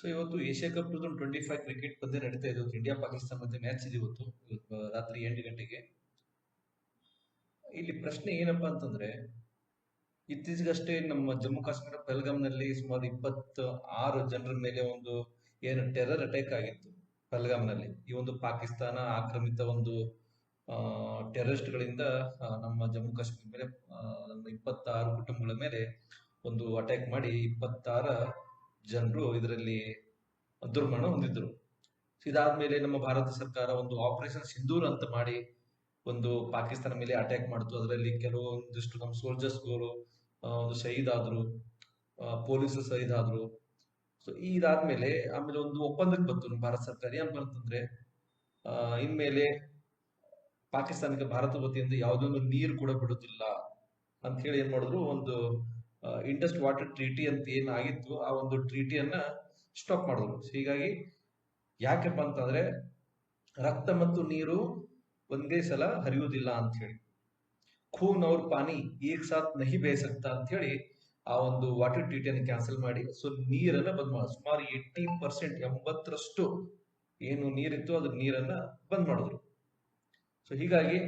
So ಇವತ್ತು Asia cup two thousand twenty five cricket ಪಂದ್ಯ ನಡೀತಾ ಇದೆ. ಇಂಡಿಯಾ ಪಾಕಿಸ್ತಾನ ಮಧ್ಯೆ ಮ್ಯಾಚ್ ಇದೆ ಇವತ್ತು. ರಾತ್ರಿ ಎಂಟು ಗಂಟೆಗೆ. ಇಲ್ಲಿ ಪ್ರಶ್ನೆ ಏನಪ್ಪಾ ಅಂತಂದ್ರೆ, ಇತ್ತೀಚೆಗಷ್ಟೇ ನಮ್ಮ ಜಮ್ಮು ಕಾಶ್ಮೀರ ಪಹಲ್ಗಾಮ್ನಲ್ಲಿ ಸುಮಾರು ಇಪ್ಪತ್ತ ಆರು ಜನರ ಮೇಲೆ ಒಂದು ಏನು ಟೆರರ್ ಅಟ್ಯಾಕ್ ಆಗಿತ್ತು ಪಹಲ್ಗಾಮ್ನಲ್ಲಿ. ಈ ಒಂದು ಪಾಕಿಸ್ತಾನ ಆಕ್ರಮಿತ ಒಂದು ಟೆರರಿಸ್ಟ್ ಗಳಿಂದ ನಮ್ಮ ಜಮ್ಮು ಕಾಶ್ಮೀರ ಮೇಲೆ ಇಪ್ಪತ್ತಾರು ಕುಟುಂಬಗಳ ಮೇಲೆ ಒಂದು ಅಟ್ಯಾಕ್ ಮಾಡಿ ಇಪ್ಪತ್ತಾರ ಜನರು ಇದರಲ್ಲಿ ದುರ್ಮರಣ ಹೊಂದಿದ್ರು. ಇದಾದ ಮೇಲೆ ನಮ್ಮ ಭಾರತ ಸರ್ಕಾರ ಒಂದು ಆಪರೇಷನ್ ಸಿಂಧೂರ್ ಅಂತ ಮಾಡಿ ಒಂದು ಪಾಕಿಸ್ತಾನ ಮೇಲೆ ಅಟ್ಯಾಕ್ ಮಾಡ್ತು. ಅದರಲ್ಲಿ ಕೆಲವೊಂದಿಷ್ಟು ನಮ್ಮ ಸೋಲ್ಜರ್ಸ್ಗಳು ಒಂದು ಶಹೀದ್ ಆದ್ರು ಪೊಲೀಸರು ಶಹೀದ್ ಆದ್ರು ಸೊ ಇದಾದ್ಮೇಲೆ ಆಮೇಲೆ ಒಂದು ಒಪ್ಪಂದಕ್ಕೆ ಬಂತು ನಮ್ಮ ಭಾರತ ಸರ್ಕಾರ. ಏನ್ ಬಂತಂದ್ರೆ ಇನ್ಮೇಲೆ ಪಾಕಿಸ್ತಾನಕ್ಕೆ ಭಾರತ ವತಿಯಿಂದ ಯಾವುದೇ ಒಂದು ನೀರು ಕೂಡ ಬಿಡುತ್ತಿಲ್ಲ ಅಂತ ಹೇಳಿ ಏನ್ ಮಾಡಿದ್ರು, ಒಂದು ಇಂಡಸ್ಟ್ ವಾಟರ್ ಟ್ರೀಟಿ ಅಂತ ಏನಾಗಿತ್ತು, ಆ ಒಂದು ಟ್ರೀಟಿಯನ್ನ ಸ್ಟಾಪ್ ಮಾಡಿದ್ರು. ಹೀಗಾಗಿ ಯಾಕಪ್ಪ ಅಂತಂದ್ರೆ ರಕ್ತ ಮತ್ತು ನೀರು ಒಂದೇ ಸಲ ಹರಿಯುವುದಿಲ್ಲ ಅಂತ ಹೇಳಿ. ಖೂನ್ ಅವ್ರ ಪಾನಿ ಈಗ ಸಾತ್ ನಹಿ ಬೇಯ ಸಕ್ತಾ ಅಂತ ಹೇಳಿ ಆ ಒಂದು ವಾಟರ್ ಟ್ರೀಟಿಯನ್ನು ಕ್ಯಾನ್ಸಲ್ ಮಾಡಿ. ಸೊ ನೀರನ್ನ ಬಂದ್ ಮಾಡಿ, ಸುಮಾರು ಏಯ್ಟಿ ಪರ್ಸೆಂಟ್ ಎಂಬತ್ತರಷ್ಟು ಏನು ನೀರಿತ್ತು ಅದ್ರ ನೀರನ್ನ ಬಂದ್ ಮಾಡಿದ್ರು. ಸೊ ಹೀಗಾಗಿ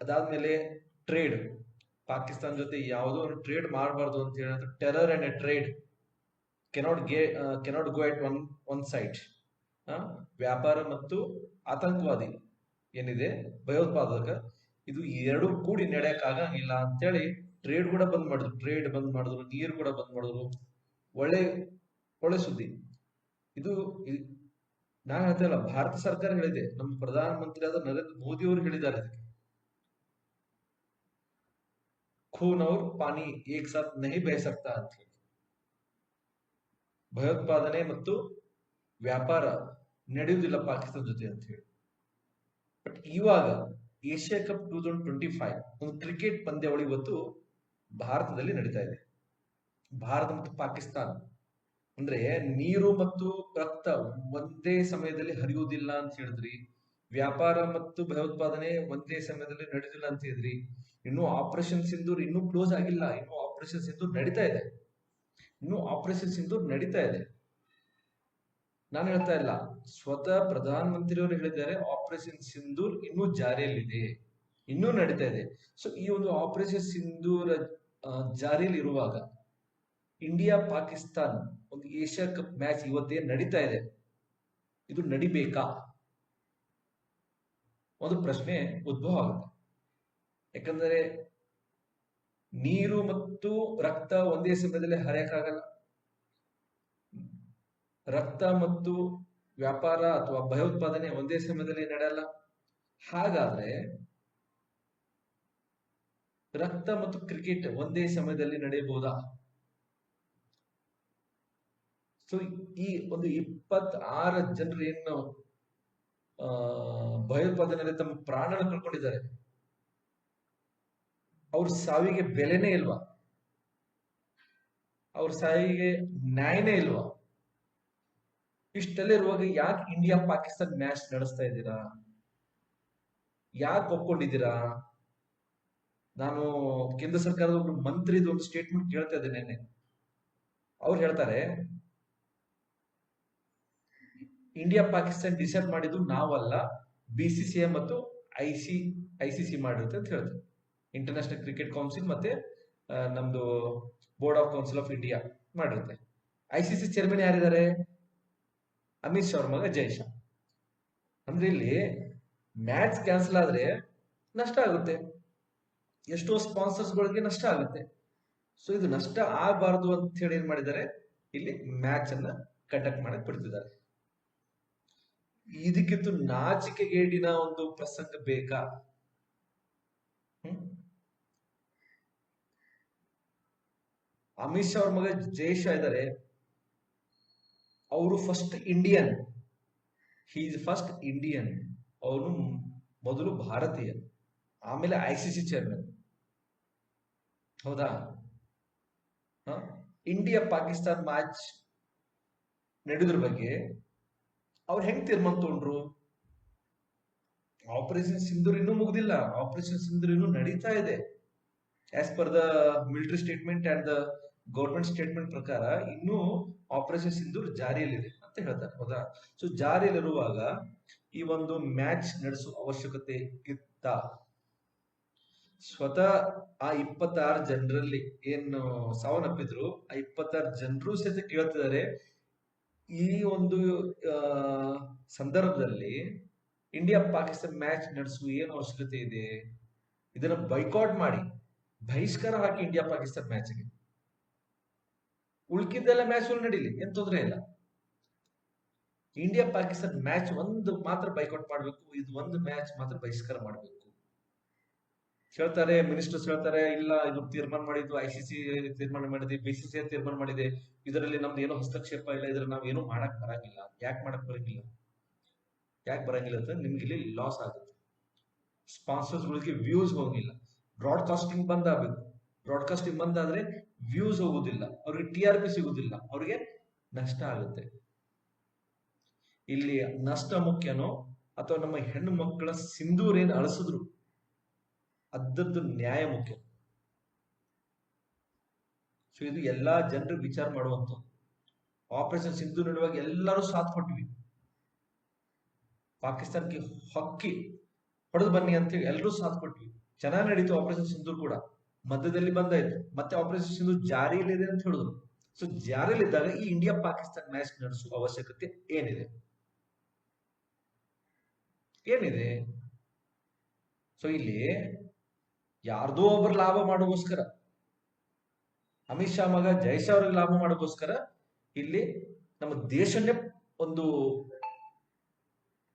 ಅದಾದ್ಮೇಲೆ ಟ್ರೇಡ್ ಪಾಕಿಸ್ತಾನ ಜೊತೆ ಯಾವುದೋ ಒಂದು ಟ್ರೇಡ್ ಮಾಡಬಾರ್ದು ಅಂತ ಹೇಳಿದ್ರೆ terror and a trade cannot go cannot go at one one side ವ್ಯಾಪಾರ ಮತ್ತು ಆತಂಕವಾದಿ ಏನಿದೆ? ಭಯೋತ್ಪಾದಕ. ಇದು ಎರಡು ಕೂಡಿ ನಡೆಯಕ್ ಆಗಂಗಿಲ್ಲ ಅಂತೇಳಿ ಟ್ರೇಡ್ ಕೂಡ ಬಂದ್ ಮಾಡಿದ್ರು. ಟ್ರೇಡ್ ಬಂದ್ ಮಾಡಿದ್ರು, ನೀರು ಕೂಡ ಬಂದ್ ಮಾಡಿದ್ರು. ಒಳ್ಳೆ ಒಳ್ಳೆ ಸುದ್ದಿ. ಇದು ನಾನು ನಾನ್ ಹೇಳ್ತಾ ಇಲ್ಲ, ಭಾರತ ಸರ್ಕಾರ ಹೇಳಿದೆ ನಮ್ಮ ಪ್ರಧಾನ ಮಂತ್ರಿ ಆದ ನರೇಂದ್ರ ಮೋದಿ ಅವರು ಹೇಳಿದ್ದಾರೆ ಇದಕ್ಕೆ. ಖೂನ್ और पानी एक साथ नहीं बह सकता ಭಯೋತ್ಪಾದನೆ ಮತ್ತು ವ್ಯಾಪಾರ ನಡೆಯುವುದಿಲ್ಲ ಪಾಕಿಸ್ತಾನ ಜೊತೆ ಅಂತ ಹೇಳಿ ಬಟ್ ಇವಾಗ Asia cup two thousand twenty five ಒಂದು ಕ್ರಿಕೆಟ್ ಪಂದ್ಯಾವಳಿ ಇವತ್ತು ಭಾರತದಲ್ಲಿ ನಡೀತಾ ಇದೆ ಭಾರತ ಮತ್ತು ಪಾಕಿಸ್ತಾನ ಅಂದ್ರೆ ನೀರು ಮತ್ತು ರಕ್ತ ಒಂದೇ ಸಮಯದಲ್ಲಿ ಹರಿಯುವುದಿಲ್ಲ ಅಂತ ಹೇಳಿದ್ರಿ ವ್ಯಾಪಾರ ಮತ್ತು ಭಯೋತ್ಪಾದನೆ ಒಂದೇ ಸಮಯದಲ್ಲಿ ನಡೆದಿಲ್ಲ ಅಂತ ಹೇಳಿದ್ರಿ ಇನ್ನು ಆಪರೇಷನ್ ಸಿಂಧೂರ್ ಇನ್ನೂ ಕ್ಲೋಸ್ ಆಗಿಲ್ಲ. ಇನ್ನು ಆಪರೇಷನ್ ಸಿಂಧೂರ್ ನಡೀತಾ ಇದೆ. ಇನ್ನು ಆಪರೇಷನ್ ಸಿಂಧೂರ್ ನಡೀತಾ ಇದೆ. ನಾನು ಹೇಳ್ತಾ ಇಲ್ಲ. ಸ್ವತಃ ಪ್ರಧಾನ ಮಂತ್ರಿಯವರು ಹೇಳಿದ್ದಾರೆ ಆಪರೇಷನ್ ಸಿಂಧೂರ್ ಇನ್ನೂ ಜಾರಿಯಲ್ಲಿದೆ. ಇನ್ನೂ ನಡೀತಾ ಇದೆ. ಸೊ ಈ ಒಂದು ಆಪರೇಷನ್ ಸಿಂಧೂರ್ ಜಾರಿಯಲ್ಲಿ ಇರುವಾಗ ಇಂಡಿಯಾ ಪಾಕಿಸ್ತಾನ್ ಒಂದು ಏಷ್ಯಾ ಕಪ್ ಮ್ಯಾಚ್ ಇವತ್ತೇ ನಡೀತಾ ಇದೆ. ಇದು ನಡಿಬೇಕಾ? ಒಂದು ಪ್ರಶ್ನೆ ಉದ್ಭವ ಆಗುತ್ತೆ. ಯಾಕಂದರೆ ನೀರು ಮತ್ತು ರಕ್ತ ಒಂದೇ ಸಮಯದಲ್ಲಿ ಹರಿಯಕ್ಕಾಗಲ್ಲ. ರಕ್ತ ಮತ್ತು ವ್ಯಾಪಾರ ಅಥವಾ ಭಯೋತ್ಪಾದನೆ ಒಂದೇ ಸಮಯದಲ್ಲಿ ನಡೆಯಲ್ಲ. ಹಾಗಾದ್ರೆ ರಕ್ತ ಮತ್ತು ಕ್ರಿಕೆಟ್ ಒಂದೇ ಸಮಯದಲ್ಲಿ ನಡೆಯಬಹುದಾ? ಸೊ ಈ ಒಂದು ಇಪ್ಪತ್ತಾರು ಜನರು ಏನು ಭಯೋತ್ಪಾದನೆಯಲ್ಲಿ ತಮ್ಮ ಪ್ರಾಣನ ಕಳ್ಕೊಂಡಿದ್ದಾರೆ. ಅವ್ರ ಸಾವಿಗೆ ಬೆಲೆನೇ ಇಲ್ವಾ? ಅವ್ರ ಸಾವಿಗೆ ನ್ಯಾಯನೇ ಇಲ್ವಾ? ಇಷ್ಟೆಲ್ಲ ಇರುವಾಗ ಯಾಕೆ ಇಂಡಿಯಾ ಪಾಕಿಸ್ತಾನ್ ಮ್ಯಾಚ್ ನಡೆಸ್ತಾ ಇದ್ದೀರಾ? ಯಾಕೆ ಒಪ್ಕೊಂಡಿದ್ದೀರಾ? ನಾನು ಕೇಂದ್ರ ಸರ್ಕಾರದ ಒಬ್ರು ಮಂತ್ರಿದು ಒಂದು ಸ್ಟೇಟ್ಮೆಂಟ್ ಕೇಳ್ತಾ ಇದ್ದೆ ನಿನ್ನೆ. ಅವ್ರು ಹೇಳ್ತಾರೆ ಇಂಡಿಯಾ ಪಾಕಿಸ್ತಾನ್ ಡಿಸೈಡ್ ಮಾಡಿದ್ದು ನಾವಲ್ಲ ಬಿ ಮತ್ತು ಐ ಸಿ ಐ ಮಾಡಿರುತ್ತೆ ಅಂತ ಹೇಳ್ತಾರೆ. ಇಂಟರ್ನ್ಯಾಷನಲ್ ಕ್ರಿಕೆಟ್ ಕೌನ್ಸಿಲ್ ಮತ್ತೆ ನಮ್ದು board of council of India ಮಾಡಿರುತ್ತೆ. I C C chairman ಯಾರಿದ್ದಾರೆ? ಅಮಿತ್ ಶಾ ಅವ್ರ ಮಗ ಅಂದ್ರೆ ಇಲ್ಲಿ ಮ್ಯಾಚ್ ಕ್ಯಾನ್ಸಲ್ ಆದ್ರೆ ನಷ್ಟ ಆಗುತ್ತೆ. ಎಷ್ಟೋ ಸ್ಪಾನ್ಸರ್ಸ್ ಗಳಿಗೆ ನಷ್ಟ ಆಗುತ್ತೆ. ಸೊ ಇದು ನಷ್ಟ ಆಗಬಾರದು ಅಂತ ಹೇಳಿ ಏನ್ ಮಾಡಿದ್ದಾರೆ? ಇಲ್ಲಿ ಮ್ಯಾಚ್ ಅನ್ನ ಕಂಡಕ್ಟ್ ಮಾಡಕ್ ಬಿಡ್ತಿದ್ದಾರೆ. ಇದಕ್ಕಿಂತ ನಾಚಿಕೆಗೇಡಿನ ಒಂದು ಪ್ರಸಂಗ ಬೇಕಾ? ಅಮಿತ್ ಶಾ ಅವ್ರ ಮಗ ಜೈ ಶಾ ಇದ್ದಾರೆ ಅವರು first Indian is first Indian ಅವನು ಮೊದಲು ಭಾರತೀಯ. ಆಮೇಲೆ ಐ ಸಿ ಸಿ ಚೇರ್ಮನ್ ಹೌದಾ? ಇಂಡಿಯಾ ಪಾಕಿಸ್ತಾನ್ ಮ್ಯಾಚ್ ನಡೆದ್ರ ಬಗ್ಗೆ ಅವ್ರು ಹೆಂಗ್ ತೀರ್ಮಾನ ತಗೊಂಡ್ರು? ಆಪರೇಷನ್ ಸಿಂಧೂರ್ ಇನ್ನೂ ಮುಗ್ದಿಲ್ಲ. ಆಪರೇಷನ್ ಸಿಂಧೂರ್ ಇನ್ನೂ ನಡೀತಾ ಇದೆ. As per the military statement and the government statement ಪ್ರಕಾರ ಇನ್ನೂ ಆಪರೇಷನ್ ಸಿಂಧೂರ್ ಜಾರಿಯಲ್ಲಿದೆ ಅಂತ ಹೇಳ್ತಾರೆ, ಹೌದಾ? ಸೊ ಜಾರಿಯಲ್ಲಿರುವಾಗ ಈ ಒಂದು ಮ್ಯಾಚ್ ನಡೆಸುವ ಅವಶ್ಯಕತೆ ಇತ್ತ? ಸ್ವತಃ ಆ ಇಪ್ಪತ್ತಾರು ಜನರಲ್ಲಿ ಏನು ಸಾವನ್ನಪ್ಪಿದ್ರು, ಆ ಇಪ್ಪತ್ತಾರು ಜನರು ಸಹಿತ ಕೇಳ್ತಿದ್ದಾರೆ. ಈ ಒಂದು ಸಂದರ್ಭದಲ್ಲಿ ಇಂಡಿಯಾ ಪಾಕಿಸ್ತಾನ ಮ್ಯಾಚ್ ನಡೆಸುವ ಏನು ಅವಶ್ಯಕತೆ ಇದೆ? ಇದನ್ನ ಬೈಕಾಟ್ ಮಾಡಿ, ಬಹಿಷ್ಕಾರ ಹಾಕಿ ಇಂಡಿಯಾ ಪಾಕಿಸ್ತಾನ ಮ್ಯಾಚ್ಗೆ ಉಳ್ಕಿದ್ದೆಲ್ಲ ಮ್ಯಾಚ್ ನಡೀಲಿ, ಏನ್ ತೊಂದರೆ ಇಲ್ಲ. ಇಂಡಿಯಾ ಪಾಕಿಸ್ತಾನ ಮ್ಯಾಚ್ ಒಂದು ಮಾತ್ರ ಬೈಕೌಟ್ ಮಾಡಬೇಕು, ಇದು ಒಂದು ಮ್ಯಾಚ್ ಮಾತ್ರ ಬಹಿಷ್ಕಾರ ಮಾಡಬೇಕು. ಹೇಳ್ತಾರೆ ಮಿನಿಸ್ಟರ್ಸ್ ಹೇಳ್ತಾರೆ, ಇಲ್ಲ, ಇದು ತೀರ್ಮಾನ ಮಾಡಿದ್ದು ಐಸಿಸಿ ತೀರ್ಮಾನ ಮಾಡಿದೆ ಬಿಸಿಸಿಐ ತೀರ್ಮಾನ ಮಾಡಿದೆ, ಇದರಲ್ಲಿ ನಮ್ದು ಏನೋ ಹಸ್ತಕ್ಷೇಪ ಇಲ್ಲ ಇದ್ರ ನಾವು ಏನೋ ಮಾಡಕ್ ಬರಂಗಿಲ್ಲ. ಯಾಕೆ ಮಾಡಕ್ ಬರಂಗಿಲ್ಲ? ಯಾಕೆ ಬರಂಗಿಲ್ಲ ಅಂತ ನಿಮ್ಗೆ ಇಲ್ಲಿ ಲಾಸ್ ಆಗುತ್ತೆ. ಸ್ಪಾನ್ಸರ್ಸ್ ಗಳಿಗೆ ವ್ಯೂಸ್ ಹೋಗಿಲ್ಲ. ಬ್ರಾಡ್ಕಾಸ್ಟಿಂಗ್ ಬಂದ್ ಆಗ್ಬೇಕು. ಬ್ರಾಡ್ಕಾಸ್ಟಿಂಗ್ ಬಂದ್ ಆದ್ರೆ ವ್ಯೂಸ್ ಹೋಗುದಿಲ್ಲ, ಅವ್ರಿಗೆ ಟಿ ಆರ್ ಪಿ ಸಿಗುದಿಲ್ಲ, ಅವ್ರಿಗೆ ನಷ್ಟ ಆಗುತ್ತೆ. ಇಲ್ಲಿ ನಷ್ಟ ಮುಖ್ಯನೋ ಅಥವಾ ನಮ್ಮ ಹೆಣ್ಣು ಮಕ್ಕಳ ಸಿಂಧೂರ್ ಏನ್ ಅಳಸಿದ್ರು ಅದದ್ದು ನ್ಯಾಯ ಮುಖ್ಯ. ಸೊ ಇದು ಎಲ್ಲಾ ಜನರು ವಿಚಾರ ಮಾಡುವಂತ ಆಪರೇಷನ್ ಸಿಂಧು ನಡುವಾಗ ಎಲ್ಲರೂ ಸಾಥ್ ಕೊಟ್ವಿ ಪಾಕಿಸ್ತಾನಕ್ಕೆ ಹೊಕ್ಕಿ, ಹೊಡೆದು ಬನ್ನಿ ಅಂತ ಹೇಳಿ ಎಲ್ಲರೂ ಸಾಥ್ ಕೊಟ್ವಿ ಚೆನ್ನಾಗಿ ನಡೀತು ಆಪರೇಷನ್ ಸಿಂಧೂರ್ ಕೂಡ. ಮಧ್ಯದಲ್ಲಿ ಬಂದಾಯ್ತು ಮತ್ತೆ ಆಪರೇಷನ್ ಜಾರಿಯಲ್ಲಿದೆ ಅಂತ ಹೇಳಿದ್ರು ಸೊ ಜಾರಿಯಲ್ಲಿದ್ದಾಗ ಈ ಇಂಡಿಯಾ ಪಾಕಿಸ್ತಾನ ಮ್ಯಾಚ್ ನಡೆಸುವ ಅವಶ್ಯಕತೆ ಏನಿದೆ? ಏನಿದೆ? ಸೊ ಇಲ್ಲಿ ಯಾರ್ದೋ ಒಬ್ರು ಲಾಭ ಮಾಡೋಗೋಸ್ಕರ ಅಮಿತ್ ಶಾ ಮಗ ಜೈಶಾ ಅವ್ರಿಗೆ ಲಾಭ ಮಾಡೋಸ್ಕರ ಇಲ್ಲಿ ನಮ್ಮ ದೇಶನೇ ಒಂದು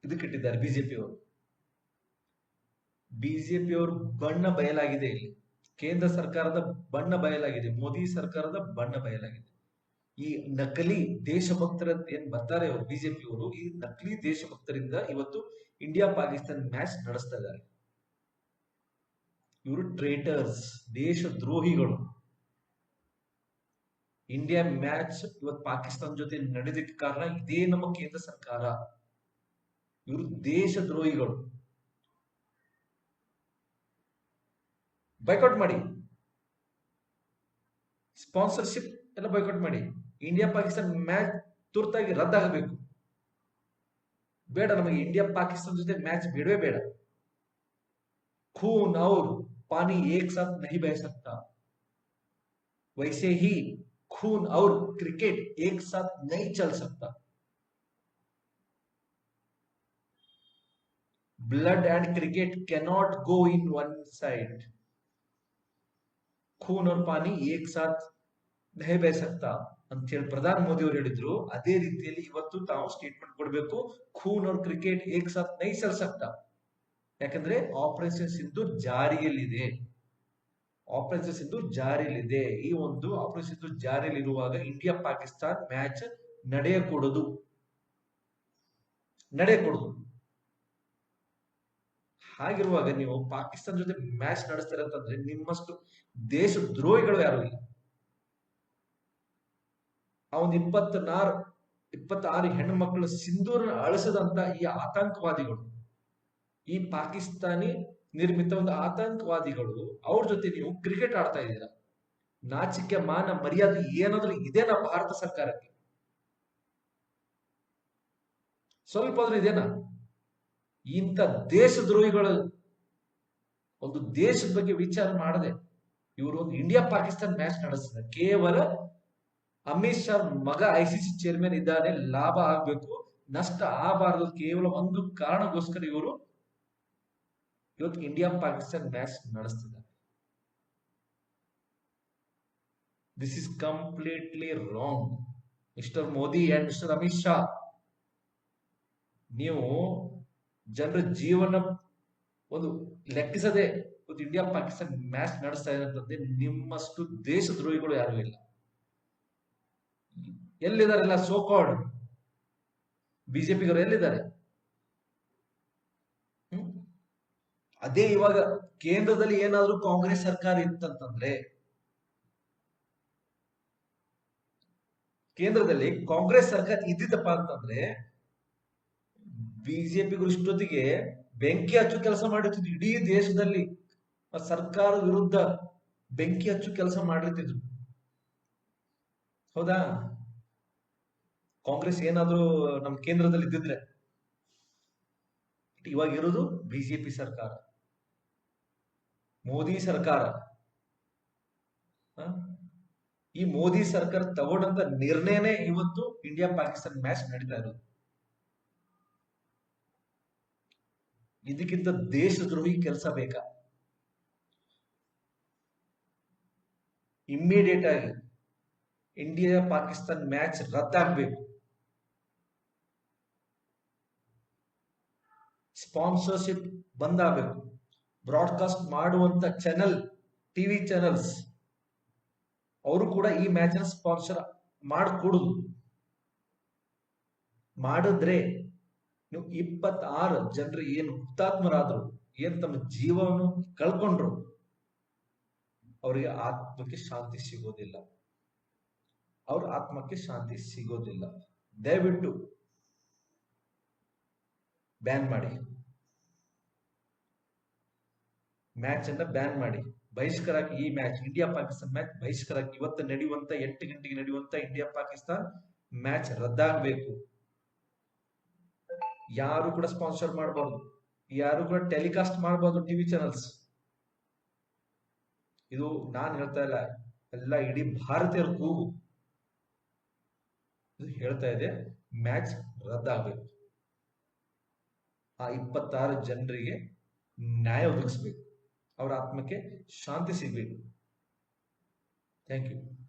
ಇದಕ್ಕಿಟ್ಟಿದ್ದಾರೆ ಬಿಜೆಪಿ ಅವರು. ಬಿಜೆಪಿ ಅವರು ಬಣ್ಣ ಬಯಲಾಗಿದೆ ಇಲ್ಲಿ. ಕೇಂದ್ರ ಸರ್ಕಾರದ ಬಣ್ಣ ಬಯಲಾಗಿದೆ, ಮೋದಿ ಸರ್ಕಾರದ ಬಣ್ಣ ಬಯಲಾಗಿದೆ. ಈ ನಕಲಿ ದೇಶಭಕ್ತರ ಏನ್ ಬರ್ತಾರೆ ಅವರು, ಬಿಜೆಪಿ ಅವರು, ಈ ನಕಲಿ ದೇಶಭಕ್ತರಿಂದ ಇವತ್ತು ಇಂಡಿಯಾ ಪಾಕಿಸ್ತಾನ್ ಮ್ಯಾಚ್ ನಡೆಸ್ತಾ ಇದ್ದಾರೆ. ಇವರು ಟ್ರೇಟರ್ಸ್ ದೇಶ ದ್ರೋಹಿಗಳು. ಇಂಡಿಯಾ ಮ್ಯಾಚ್ ಇವತ್ತು ಪಾಕಿಸ್ತಾನ ಜೊತೆ ನಡೆದಿದ್ದ ಕಾರಣ ಇದೇ ನಮ್ಮ ಕೇಂದ್ರ ಸರ್ಕಾರ. ಇವರು ದೇಶ ಬೈಕೌಟ್ ಮಾಡಿ ಸ್ಪಾನ್ಸರ್ಶಿಪ್ ಎಲ್ಲ ಬೈಕೌಟ್ ಮಾಡಿ ಇಂಡಿಯಾ ಪಾಕಿಸ್ತಾನ ಮ್ಯಾಚ್ ತುರ್ತಾಗಿ ರದ್ದಾಗಬೇಕು ಬೇಡ ನಮಗೆ ಇಂಡಿಯಾ ಪಾಕಿಸ್ತಾನ ಜೊತೆ ಮ್ಯಾಚ್ ಬೇಡವೇ ಬೇಡ खून और पानी एक साथ नहीं बह सकता वैसे ही खून और क्रिकेट एक साथ नहीं चल सकता blood and cricket cannot go in one side ಖೂನ್ और ಪಾನಿ ಏಕ್ ಸಾಥ್ ನಹೆ ಬಹ ಸಕ್ತಾ ಅಂತ ಹೇಳಿ ಮೋದಿ ಅವರು ಹೇಳಿದ್ರು. ಅದೇ ರೀತಿಯಲ್ಲಿ ಇವತ್ತು ತಾವು ಸ್ಟೇಟ್ಮೆಂಟ್ ಕೊಡಬೇಕು. ಖೂನ್ ಅವ್ರ ಕ್ರಿಕೆಟ್ ಏಕ್ ಸಾಥ್ ನೈ ಯಾಕಂದ್ರೆ ಆಪರೇಷನ್ ಸಿಂಧು ಜಾರಿಯಲ್ಲಿದೆ. ಆಪರೇಷನ್ ಸಿಂಧು ಜಾರಿಯಲ್ಲಿದೆ. ಈ ಒಂದು ಆಪರೇಷನ್ ಸಿಂಧು ಜಾರಿಯಲ್ಲಿರುವಾಗ ಇಂಡಿಯಾ ಪಾಕಿಸ್ತಾನ್ ಮ್ಯಾಚ್ ನಡೆಯಕೂಡದು. ನಡೆಯಕೂಡದು. ಹಾಗಿರುವಾಗ ನೀವು ಪಾಕಿಸ್ತಾನ ಜೊತೆ ಮ್ಯಾಚ್ ನಡೆಸ್ತಾರೆ ಅಂತಂದ್ರೆ ನಿಮ್ಮಷ್ಟು ದೇಶ ದ್ರೋಹಿಗಳು ಯಾರು ಇಲ್ಲ. ಒಂದ್ ಇಪ್ಪತ್ನಾರು, ಇಪ್ಪತ್ತಾರು ಹೆಣ್ಣು ಮಕ್ಕಳು ಸಿಂಧೂರ ಅಳಿಸದಂತ ಈ ಆತಂಕವಾದಿಗಳು, ಈ ಪಾಕಿಸ್ತಾನಿ ನಿರ್ಮಿತ ಒಂದು ಆತಂಕವಾದಿಗಳು, ಅವ್ರ ಜೊತೆ ನೀವು ಕ್ರಿಕೆಟ್ ಆಡ್ತಾ ಇದ್ದೀರಾ? ನಾಚಿಕೆ, ಮಾನ, ಮರ್ಯಾದೆ ಏನಾದ್ರೂ ಇದೇನಾ ಭಾರತ ಸರ್ಕಾರಕ್ಕೆ? ಸ್ವಲ್ಪ ಆದ್ರೂ ಇದೇನಾ ಇಂಥ ದೇಶದ್ರೋಹಿಗಳು ಒಂದು ದೇಶದ ಬಗ್ಗೆ ವಿಚಾರ ಮಾಡದೆ ಇವರು ಒಂದು ಇಂಡಿಯಾ ಪಾಕಿಸ್ತಾನ ಮ್ಯಾಚ್ ನಡೆಸಿದ ಕೇವಲ ಅಮಿತ್ ಶಾ ಮಗ ಐ ಸಿ ಸಿ ಚೇರ್ಮನ್ ಇದ್ದಾನೆ, ಲಾಭ ಆಗ್ಬೇಕು, ನಷ್ಟ ಆಗಬಾರದು ಕೇವಲ ಒಂದು ಕಾರಣಕ್ಕೋಸ್ಕರ ಇವರು ಇವತ್ತು India Pakistan match ನಡೆಸ್ತಿದ್ದಾರೆ. This is completely wrong mister Modi and mister Amit Shah ನೀವು ಜನರ ಜೀವನ ಒಂದು ಲೆಕ್ಕಿಸದೆ ಒಂದು ಇಂಡಿಯಾ ಪಾಕಿಸ್ತಾನ ಮ್ಯಾಚ್ ನಡೆಸ್ತಾ ಅಂತಂದ್ರೆ ನಿಮ್ಮಷ್ಟು ದೇಶದ್ರೋಹಿಗಳು ಯಾರು ಇಲ್ಲ. ಎಲ್ಲಿದ್ದಾರೆಲ್ಲ ಸೋಕಾಡ್ ಬಿಜೆಪಿಗರು ಎಲ್ಲಿದ್ದಾರೆ? ಅದೇ ಇವಾಗ ಕೇಂದ್ರದಲ್ಲಿ ಏನಾದ್ರೂ ಕಾಂಗ್ರೆಸ್ ಸರ್ಕಾರ ಇತ್ತಂತಂದ್ರೆ ಕೇಂದ್ರದಲ್ಲಿ ಕಾಂಗ್ರೆಸ್ ಸರ್ಕಾರ ಇದ್ದಿದ್ದಪ್ಪ ಅಂತಂದ್ರೆ ಬಿಜೆಪಿಗರು ಇಷ್ಟೊತ್ತಿಗೆ ಬೆಂಕಿ ಹಚ್ಚು ಕೆಲಸ ಮಾಡಿರ್ತಿದ್ರು ಇಡೀ ದೇಶದಲ್ಲಿ ಸರ್ಕಾರ ವಿರುದ್ಧ ಬೆಂಕಿ ಹಚ್ಚು ಕೆಲಸ ಮಾಡಿರ್ತಿದ್ರು ಹೌದಾ? ಕಾಂಗ್ರೆಸ್ ಏನಾದ್ರೂ ನಮ್ಮ ಕೇಂದ್ರದಲ್ಲಿ ಇದ್ದಿದ್ರೆ? ಇವಾಗ ಇರೋದು ಬಿಜೆಪಿ ಸರ್ಕಾರ. ಮೋದಿ ಸರ್ಕಾರ? ಈ ಮೋದಿ ಸರ್ಕಾರ ತಗೊಂಡಂತ ನಿರ್ಣಯನೇ ಇವತ್ತು ಇಂಡಿಯಾ ಪಾಕಿಸ್ತಾನ ಮ್ಯಾಚ್ ನಡೀತಾ ಇರೋದು. ಇದಕ್ಕಿಂತ ದೇಶದ್ರೋಹಿ ಕೆಲಸ ಬೇಕಾ? ಇಮ್ಮಿಡಿಯೇಟ್ ಆಗಿ ಇಂಡಿಯಾ ಪಾಕಿಸ್ತಾನ್ ಮ್ಯಾಚ್ ರದ್ದಾಗಬೇಕು. ಸ್ಪಾನ್ಸರ್ಶಿಪ್ ಬಂದಾಗಬೇಕು. ಬ್ರಾಡ್ಕಾಸ್ಟ್ ಮಾಡುವಂತ ಚಾನೆಲ್ ಟಿವಿ ಚಾನೆಲ್ಸ್ ಅವರು ಕೂಡ ಈ ಮ್ಯಾಚ್ ಸ್ಪಾನ್ಸರ್ ಮಾಡಿಕೊಡುದು. ಮಾಡಿದ್ರೆ ನೀವು ಇಪ್ಪತ್ತಾರು ಜನರು ಏನು ಹುತಾತ್ಮರಾದ್ರು, ಏನ್ ತಮ್ಮ ಜೀವವನ್ನು ಕಳ್ಕೊಂಡ್ರು, ಅವರಿಗೆ ಆತ್ಮಕ್ಕೆ ಶಾಂತಿ ಸಿಗೋದಿಲ್ಲ. ಅವ್ರ ಆತ್ಮಕ್ಕೆ ಶಾಂತಿ ಸಿಗೋದಿಲ್ಲ. ದಯವಿಟ್ಟು ಬ್ಯಾನ್ ಮಾಡಿ. ಮ್ಯಾಚ್ ಅನ್ನ ಬ್ಯಾನ್ ಮಾಡಿ. ಬಹಿಷ್ಕರಾಗಿ ಈ ಮ್ಯಾಚ್, ಇಂಡಿಯಾ ಪಾಕಿಸ್ತಾನ ಮ್ಯಾಚ್ ಬಹಿಷ್ಕರಾಗಿ ಇವತ್ತು ನಡೆಯುವಂತ, ಎಂಟು ಗಂಟೆಗೆ ನಡೆಯುವಂತ ಇಂಡಿಯಾ ಪಾಕಿಸ್ತಾನ ಮ್ಯಾಚ್ ರದ್ದಾಗಬೇಕು. ಯಾರು ಕೂಡ ಸ್ಪಾನ್ಸರ್ ಮಾಡಬಾರ್ದು. ಯಾರು ಕೂಡ ಟೆಲಿಕಾಸ್ಟ್ ಮಾಡಬಾರ್ದು ಟಿವಿ ಚಾನಲ್ಸ್. ಇದು ನಾನು ಹೇಳ್ತಾ ಇಲ್ಲ, ಎಲ್ಲ ಇಡೀ ಭಾರತೀಯರ ಕೂಗು. ಹೇಳ್ತಾ ಇದೆ, ಮ್ಯಾಚ್ ರದ್ದಾಗಬೇಕು. ಆ ಇಪ್ಪತ್ತಾರು ಜನರಿಗೆ ನ್ಯಾಯ ಒದಗಿಸ್ಬೇಕು. ಅವರ ಆತ್ಮಕ್ಕೆ ಶಾಂತಿ ಸಿಗಬೇಕು. Thank you.